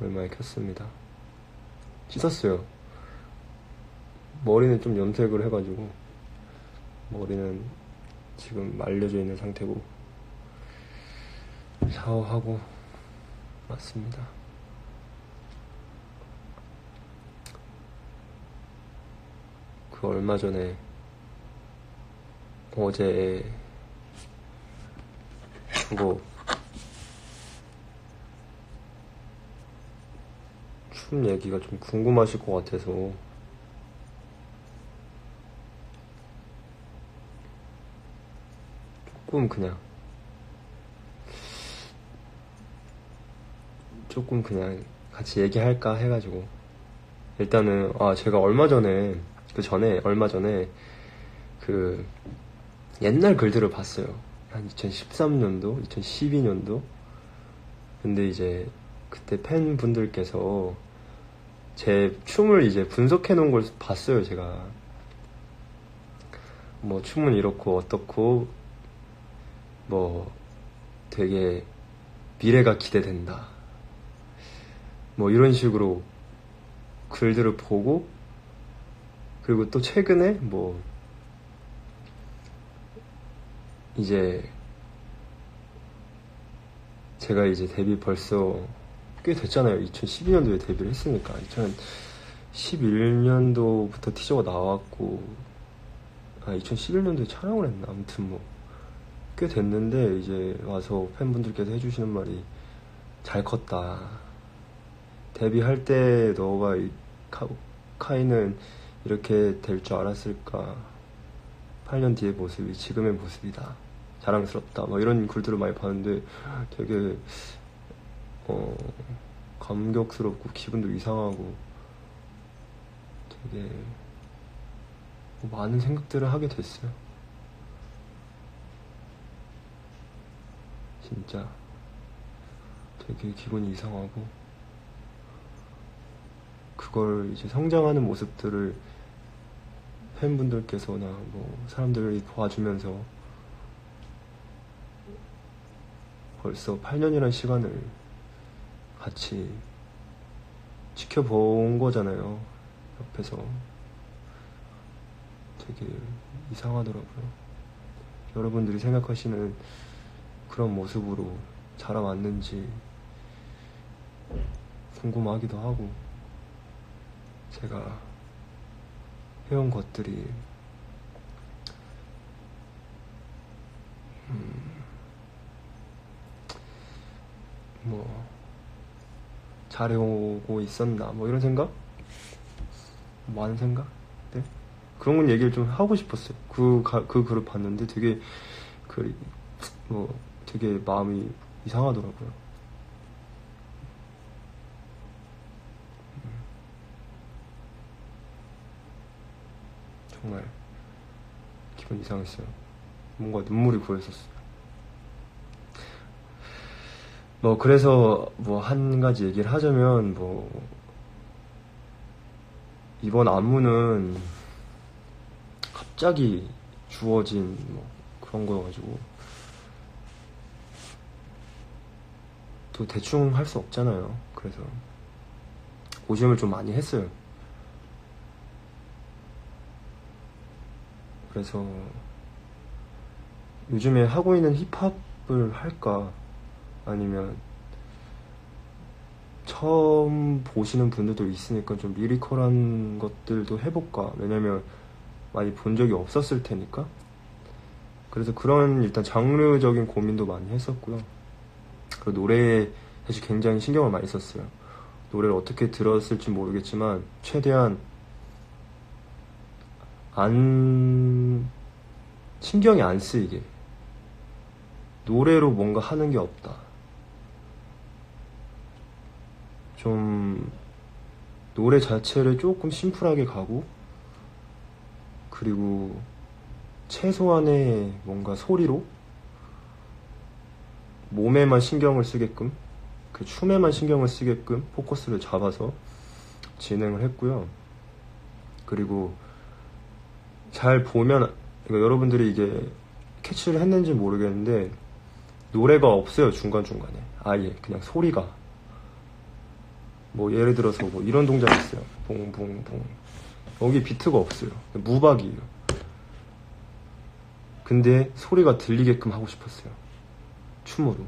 오랜만에 켰습니다. 씻었어요. 머리는 좀 염색을 해가지고 머리는 지금 말려져 있는 상태고 샤워하고 왔습니다. 그 얼마 전에 어제 그거 춤 얘기가 좀 궁금하실 것 같아서. 조금 그냥. 조금 그냥 같이 얘기할까 해가지고. 일단은 아 제가 얼마 전에 그 전에 얼마 전에 그 옛날 글들을 봤어요. 한 2013년도 2012년도? 근데 이제 그때 팬분들께서 제 춤을 이제 분석해 놓은 걸 봤어요 제가 뭐 춤은 이렇고 어떻고 뭐 되게 미래가 기대된다. 뭐 이런 식으로 글들을 보고 그리고 또 최근에 뭐 이제 제가 이제 데뷔 벌써 꽤 됐잖아요. 2012년도에 데뷔를 했으니까 2011년도부터 티저가 나왔고 아 2011년도에 촬영을 했나 아무튼 뭐 꽤 됐는데 이제 와서 팬분들께서 해주시는 말이 잘 컸다. 데뷔할 때 너가 이 카, 카이는 이렇게 될 줄 알았을까? 8년 뒤의 모습이 지금의 모습이다. 자랑스럽다. 뭐 이런 글들을 많이 봤는데 되게 어 감격스럽고 기분도 이상하고 되게 뭐 많은 생각들을 하게 됐어요. 진짜 되게 기분이 이상하고 그걸 이제 성장하는 모습들을 팬분들께서나 뭐 사람들이 봐주면서 벌써 8년이라는 시간을 같이 지켜본 거잖아요. 옆에서 되게 이상하더라고요. 여러분들이 생각하시는 그런 모습으로 자라왔는지 궁금하기도 하고 제가 해온 것들이 음, 뭐 잘해오고 있었나? 뭐 이런 생각? 많은 생각? 네? 그런 건 얘기를 좀 하고 싶었어요. 그, 가, 그 글을 봤는데 되게 그 뭐 되게 마음이 이상하더라고요. 정말 기분 이상했어요. 뭔가 눈물이 고였었어요. 뭐 그래서 뭐 한 가지 얘기를 하자면 뭐 이번 안무는 갑자기 주어진 뭐 그런 거여가지고 또 대충 할 수 없잖아요. 그래서 고심을 좀 많이 했어요. 그래서 요즘에 하고 있는 힙합을 할까 아니면 처음 보시는 분들도 있으니까 좀 리리컬한 것들도 해볼까 왜냐면 많이 본 적이 없었을 테니까 그래서 그런 일단 장르적인 고민도 많이 했었고요 그 노래에 사실 굉장히 신경을 많이 썼어요. 노래를 어떻게 들었을지 모르겠지만 최대한 안 신경이 안 쓰이게 노래로 뭔가 하는 게 없다. 좀 노래 자체를 조금 심플하게 가고 그리고 최소한의 뭔가 소리로 몸에만 신경을 쓰게끔 그 춤에만 신경을 쓰게끔 포커스를 잡아서 진행을 했고요. 그리고 잘 보면 그러니까 여러분들이 이게 캐치를 했는지 모르겠는데 노래가 없어요 중간 중간에 아예 그냥 소리가 뭐 예를 들어서 뭐 이런 동작이 있어요. 봉봉봉. 여기 비트가 없어요. 무박이에요. 근데 소리가 들리게끔 하고 싶었어요. 춤으로.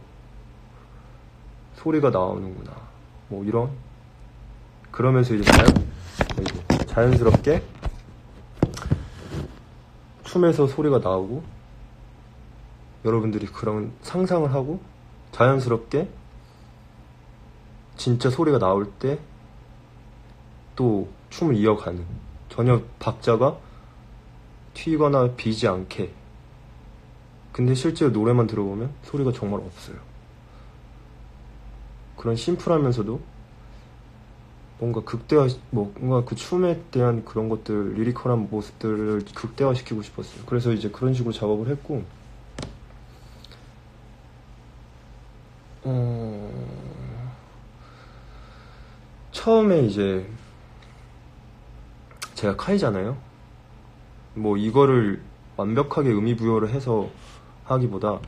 소리가 나오는구나. 뭐 이런. 그러면서 이제 자연, 자연스럽게 춤에서 소리가 나오고 여러분들이 그런 상상을 하고 자연스럽게 진짜 소리가 나올 때 또 춤을 이어가는. 전혀 박자가 튀거나 비지 않게. 근데 실제로 노래만 들어보면 소리가 정말 없어요. 그런 심플하면서도 뭔가 극대화 뭔가 그 춤에 대한 그런 것들 리리컬한 모습들을 극대화시키고 싶었어요. 그래서 이제 그런 식으로 작업을 했고 어... 처음에 이제 제가 카이잖아요. 뭐 이거를 완벽하게 의미 부여를 해서 하기보다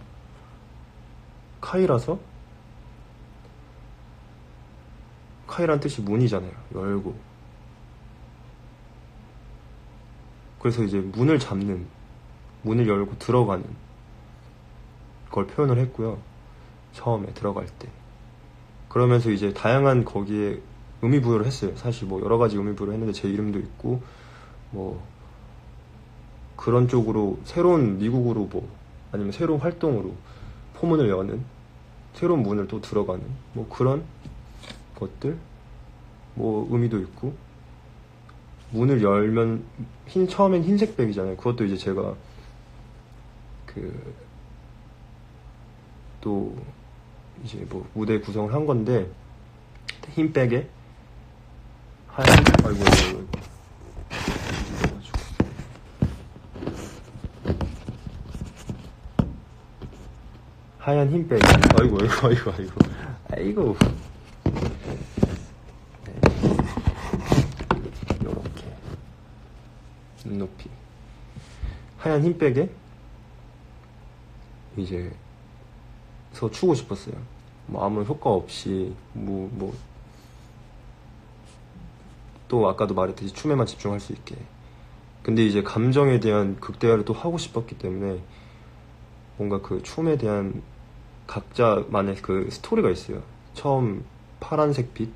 카이라서 카이란 뜻이 문이잖아요. 열고. 그래서 이제 문을 잡는, 문을 열고 들어가는 걸 표현을 했고요. 처음에 들어갈 때. 그러면서 이제 다양한 거기에 의미 부여를 했어요. 사실 뭐 여러 가지 의미 부여를 했는데 제 이름도 있고 뭐 그런 쪽으로 새로운 미국으로 뭐 아니면 새로운 활동으로 포문을 여는 새로운 문을 또 들어가는 뭐 그런 것들 뭐 의미도 있고 문을 열면 흰 처음엔 흰색 백이잖아요. 그것도 이제 제가 그 또 이제 뭐 무대 구성을 한 건데 흰 백에 하얀 아이고 아이고 하얀 흰백 아이고 아이고 아이고. 아이고. 아이고 네. 요렇게. 눈높이. 하얀 흰백에 이제 서 추고 싶었어요. 뭐 아무 효과 없이 뭐, 뭐, 또 아까도 말했듯이 춤에만 집중할 수 있게. 근데 이제 감정에 대한 극대화를 또 하고 싶었기 때문에 뭔가 그 춤에 대한 각자만의 그 스토리가 있어요. 처음 파란색 빛,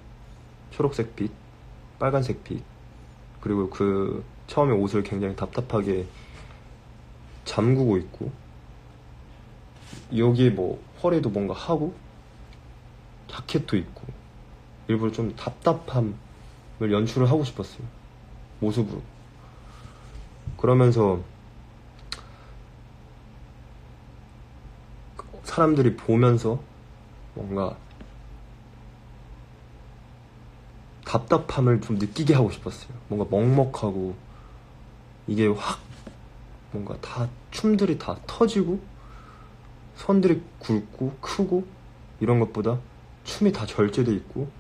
초록색 빛, 빨간색 빛, 그리고 그 처음에 옷을 굉장히 답답하게 잠그고 있고, 여기에 뭐 허리도 뭔가 하고, 자켓도 있고, 일부러 좀 답답함 을 연출을 하고 싶었어요. 모습으로. 그러면서 사람들이 보면서 뭔가 답답함을 좀 느끼게 하고 싶었어요. 뭔가 먹먹하고 이게 확 뭔가 다 춤들이 다 터지고 선들이 굵고 크고 이런 것보다 춤이 다 절제돼 있고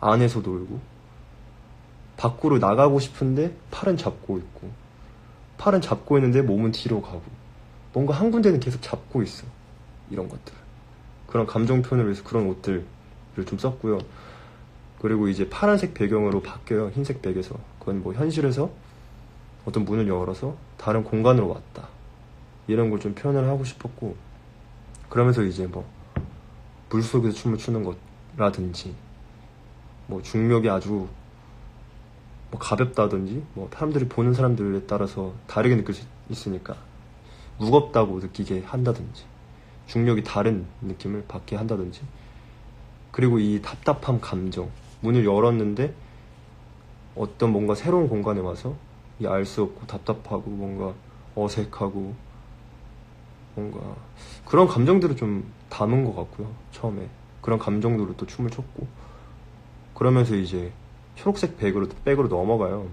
안에서 놀고 밖으로 나가고 싶은데 팔은 잡고 있고 팔은 잡고 있는데 몸은 뒤로 가고 뭔가 한 군데는 계속 잡고 있어. 이런 것들. 그런 감정 표현을 위해서 그런 옷들을 좀 썼고요. 그리고 이제 파란색 배경으로 바뀌어요 흰색 백에서. 그건 뭐 현실에서 어떤 문을 열어서 다른 공간으로 왔다. 이런 걸 좀 표현을 하고 싶었고 그러면서 이제 뭐 물속에서 춤을 추는 것라든지 뭐 중력이 아주 뭐 가볍다든지 뭐 사람들이 보는 사람들에 따라서 다르게 느낄 수 있으니까 무겁다고 느끼게 한다든지 중력이 다른 느낌을 받게 한다든지 그리고 이 답답함 감정 문을 열었는데 어떤 뭔가 새로운 공간에 와서 이 알 수 없고 답답하고 뭔가 어색하고 뭔가 그런 감정들을 좀 담은 것 같고요 처음에. 그런 감정들로 또 춤을 췄고. 그러면서 이제 초록색 백으로 백으로 넘어가요.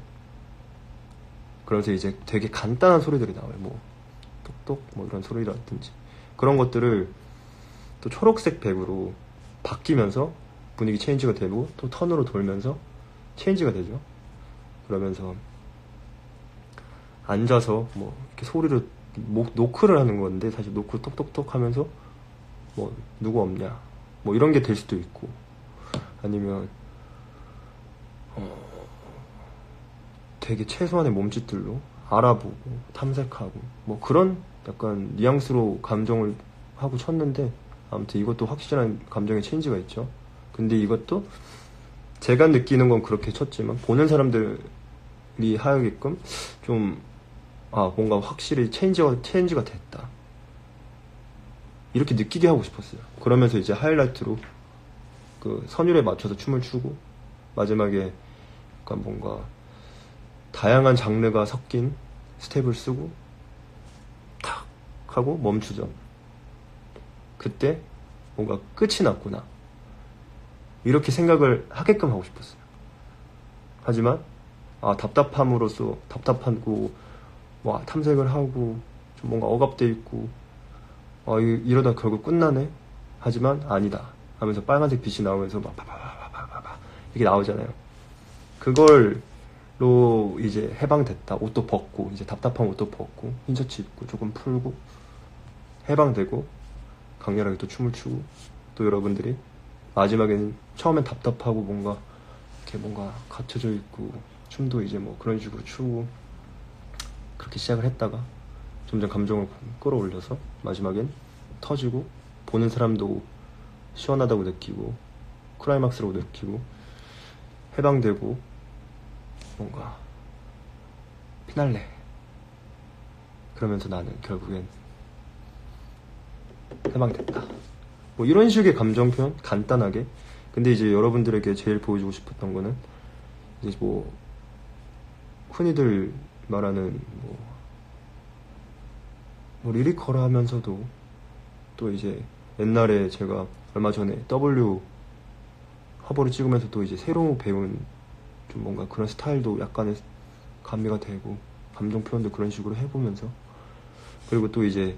그러면서 이제 되게 간단한 소리들이 나와요. 뭐 똑똑 뭐 이런 소리라든지. 그런 것들을 또 초록색 백으로 바뀌면서 분위기 체인지가 되고 또 턴으로 돌면서 체인지가 되죠. 그러면서 앉아서 뭐 이렇게 소리를 목 노크를 하는 건데 사실 노크 톡톡톡 하면서 뭐 누구 없냐. 뭐 이런 게 될 수도 있고 아니면 어, 되게 최소한의 몸짓들로 알아보고 탐색하고 뭐 그런 약간 뉘앙스로 감정을 하고 쳤는데 아무튼 이것도 확실한 감정의 체인지가 있죠. 근데 이것도 제가 느끼는 건 그렇게 쳤지만 보는 사람들이 하여게끔 좀 아, 뭔가 확실히 체인지가, 체인지가 됐다. 이렇게 느끼게 하고 싶었어요. 그러면서 이제 하이라이트로 그 선율에 맞춰서 춤을 추고 마지막에 약간 뭔가 다양한 장르가 섞인 스텝을 쓰고 탁 하고 멈추죠. 그때 뭔가 끝이 났구나. 이렇게 생각을 하게끔 하고 싶었어요. 하지만 아 답답함으로써 답답하고 와 탐색을 하고 좀 뭔가 억압돼 있고 아 이- 이러다 결국 끝나네. 하지만 아니다. 하면서 빨간색 빛이 나오면서 막 이렇게 나오잖아요. 그걸로 이제 해방됐다. 옷도 벗고 이제 답답한 옷도 벗고 흰 셔츠 입고 조금 풀고 해방되고 강렬하게 또 춤을 추고 또 여러분들이 마지막에는 처음엔 답답하고 뭔가 이렇게 뭔가 갇혀져 있고 춤도 이제 뭐 그런 식으로 추고 그렇게 시작을 했다가 점점 감정을 끌어올려서 마지막엔 터지고 보는 사람도 시원하다고 느끼고 클라이막스라고 느끼고 해방되고 뭔가 피날레 그러면서 나는 결국엔 해방됐다. 뭐 이런 식의 감정 표현? 간단하게. 근데 이제 여러분들에게 제일 보여주고 싶었던 거는 이제 뭐 흔히들 말하는 뭐, 뭐 리리컬 하면서도 또 이제 옛날에 제가 얼마 전에 W 화보를 찍으면서 또 이제 새로 배운 좀 뭔가 그런 스타일도 약간의 가미가 되고 감정 표현도 그런 식으로 해보면서 그리고 또 이제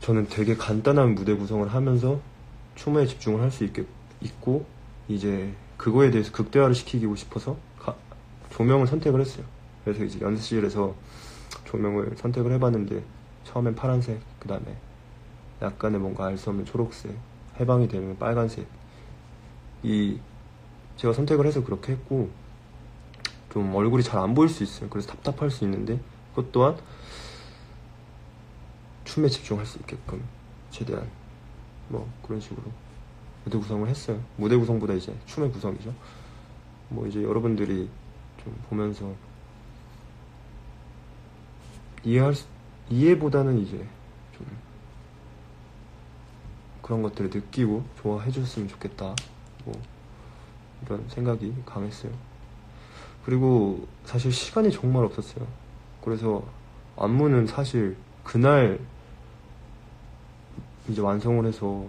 저는 되게 간단한 무대 구성을 하면서 춤에 집중을 할 수 있게 있고 이제 그거에 대해서 극대화를 시키고 싶어서 가- 조명을 선택을 했어요. 그래서 이제 연습실에서 조명을 선택을 해봤는데 처음엔 파란색, 그 다음에 약간의 뭔가 알 수 없는 초록색, 해방이 되면 빨간색. 이 제가 선택을 해서 그렇게 했고 좀 얼굴이 잘 안 보일 수 있어요. 그래서 답답할 수 있는데 그것 또한 춤에 집중할 수 있게끔 최대한 뭐 그런 식으로 무대 구성을 했어요. 무대 구성보다 이제 춤의 구성이죠. 뭐 이제 여러분들이 좀 보면서 이해할 수, 이해보다는 이제 좀 그런 것들을 느끼고 좋아해 줬으면 좋겠다. 뭐 이런 생각이 강했어요. 그리고 사실 시간이 정말 없었어요. 그래서 안무는 사실 그날 이제 완성을 해서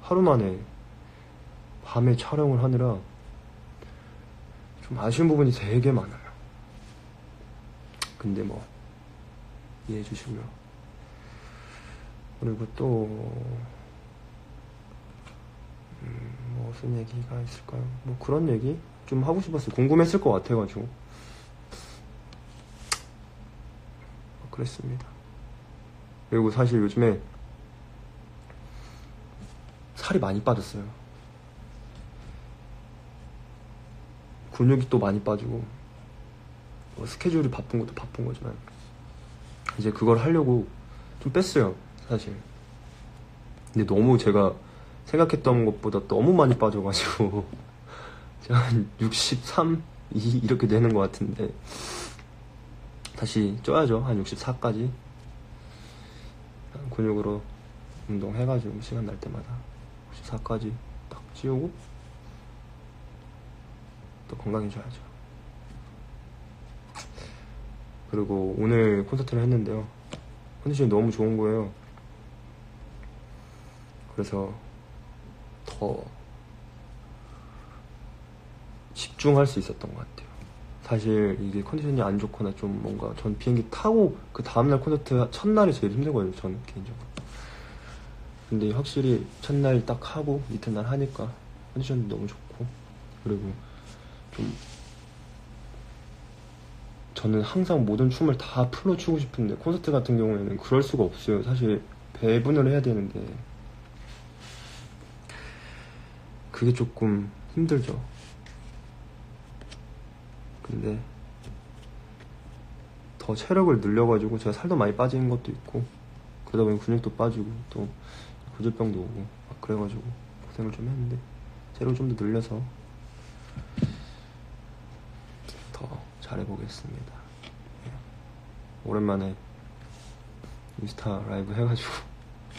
하루 만에 밤에 촬영을 하느라 좀 아쉬운 부분이 되게 많아요. 근데 뭐 이해해 주시고요. 그리고 또 음, 뭐 무슨 얘기가 있을까요? 뭐 그런 얘기 좀 하고 싶었어요. 궁금했을 것 같아가지고 뭐 그랬습니다. 그리고 사실 요즘에 살이 많이 빠졌어요. 근육이 또 많이 빠지고 뭐 스케줄이 바쁜 것도 바쁜 거지만 이제 그걸 하려고 좀 뺐어요, 사실. 근데 너무 제가 생각했던 것보다 너무 많이 빠져가지고 제가 한 63, 2 이렇게 되는 것 같은데 다시 쪄야죠, 한 64까지 근육으로 운동해가지고 시간 날 때마다 64까지 딱 찌우고 또 건강해져야죠. 그리고 오늘 콘서트를 했는데요. 컨디션이 너무 좋은 거예요. 그래서 더 집중할 수 있었던 것 같아요. 사실 이게 컨디션이 안 좋거나 좀 뭔가 전 비행기 타고 그 다음날 콘서트 첫날이 제일 힘들거든요. 저는 개인적으로. 근데 확실히 첫날 딱 하고 이튿날 하니까 컨디션이 너무 좋고 그리고 좀 저는 항상 모든 춤을 다 풀로 추고 싶은데 콘서트 같은 경우에는 그럴 수가 없어요. 사실 배분을 해야 되는데 그게 조금 힘들죠. 근데 더 체력을 늘려가지고 제가 살도 많이 빠진 것도 있고 그러다 보니 근육도 빠지고 또 고질병도 오고 막 그래가지고 고생을 좀 했는데 체력을 좀 더 늘려서 더 잘해보겠습니다. 예. 오랜만에 인스타 라이브 해가지고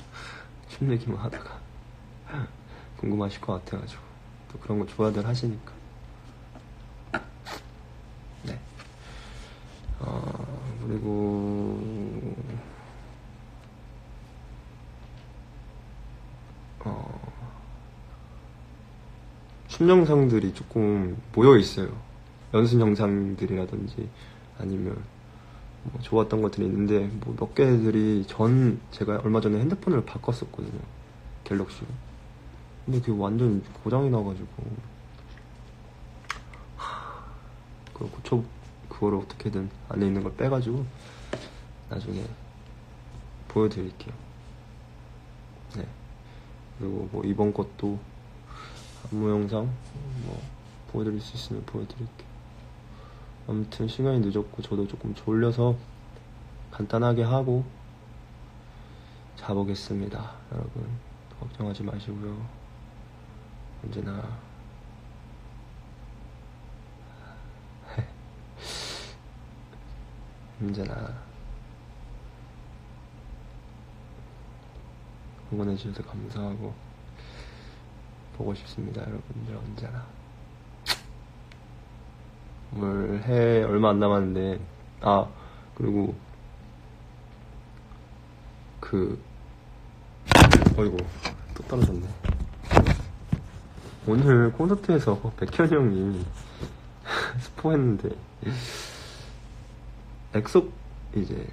춤 얘기만 하다가 궁금하실 것 같아가지고 또 그런 거 좋아들 하시니까 네. 어, 그리고 어, 춤 영상들이 조금 모여 있어요. 연습 영상들이라든지 아니면 뭐 좋았던 것들이 있는데 뭐 몇 개들이 전 제가 얼마 전에 핸드폰을 바꿨었거든요. 갤럭시로. 근데 그게 완전 고장이 나가지고 하, 그걸 고쳐 그거를 어떻게든 안에 있는 걸 빼가지고 나중에 보여드릴게요. 네. 그리고 뭐 이번 것도 안무 영상 뭐 보여드릴 수 있으면 보여드릴게요. 아무튼 시간이 늦었고 저도 조금 졸려서 간단하게 하고 자보겠습니다. 여러분 걱정하지 마시고요. 언제나. 언제나. 응원해 주셔서 감사하고 보고 싶습니다, 여러분들 언제나. 뭘해 얼마 안 남았는데 아 그리고 그 어이구 또 떨어졌네 오늘 콘서트에서 백현 형이 스포했는데 엑소 이제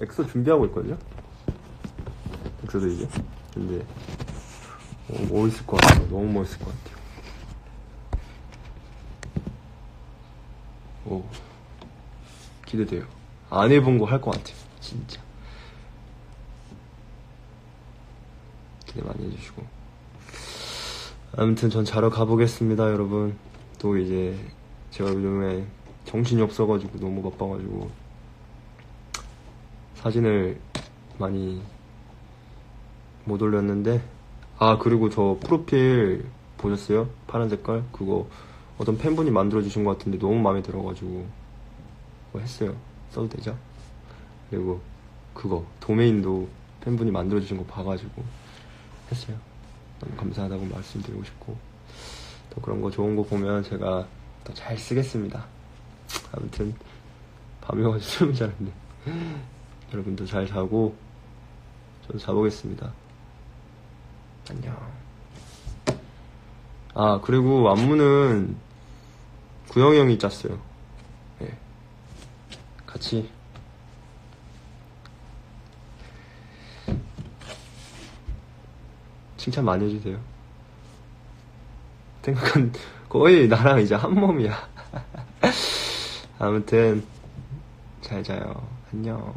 엑소 준비하고 있거든요. 엑소도 이제. 근데 어, 멋있을 것 같아요. 너무 멋있을 것 같아요. 오. 기대돼요. 안 해본 거 할 것 같아요. 진짜. 기대 많이 해주시고 아무튼 전 자러 가보겠습니다 여러분 또 이제 제가 요즘에 정신이 없어가지고 너무 바빠가지고 사진을 많이 못 올렸는데 아 그리고 저 프로필 보셨어요? 파란 색깔 그거 어떤 팬분이 만들어 주신 것 같은데 너무 마음에 들어가지고 그거 했어요 써도 되죠? 그리고 그거 도메인도 팬분이 만들어 주신 거 봐가지고 했어요 감사하다고 말씀드리고 싶고 또 그런 거 좋은 거 보면 제가 더잘 쓰겠습니다. 아무튼 밤이 와가지고 숨이 잘안네. 여러분도 잘 자고 저도 자보겠습니다. 안녕. 아 그리고 안무는 구영이 형이 짰어요. 예. 같이 칭찬 많이 해주세요. 생각한 거의 나랑 이제 한 몸이야. 아무튼 잘 자요. 안녕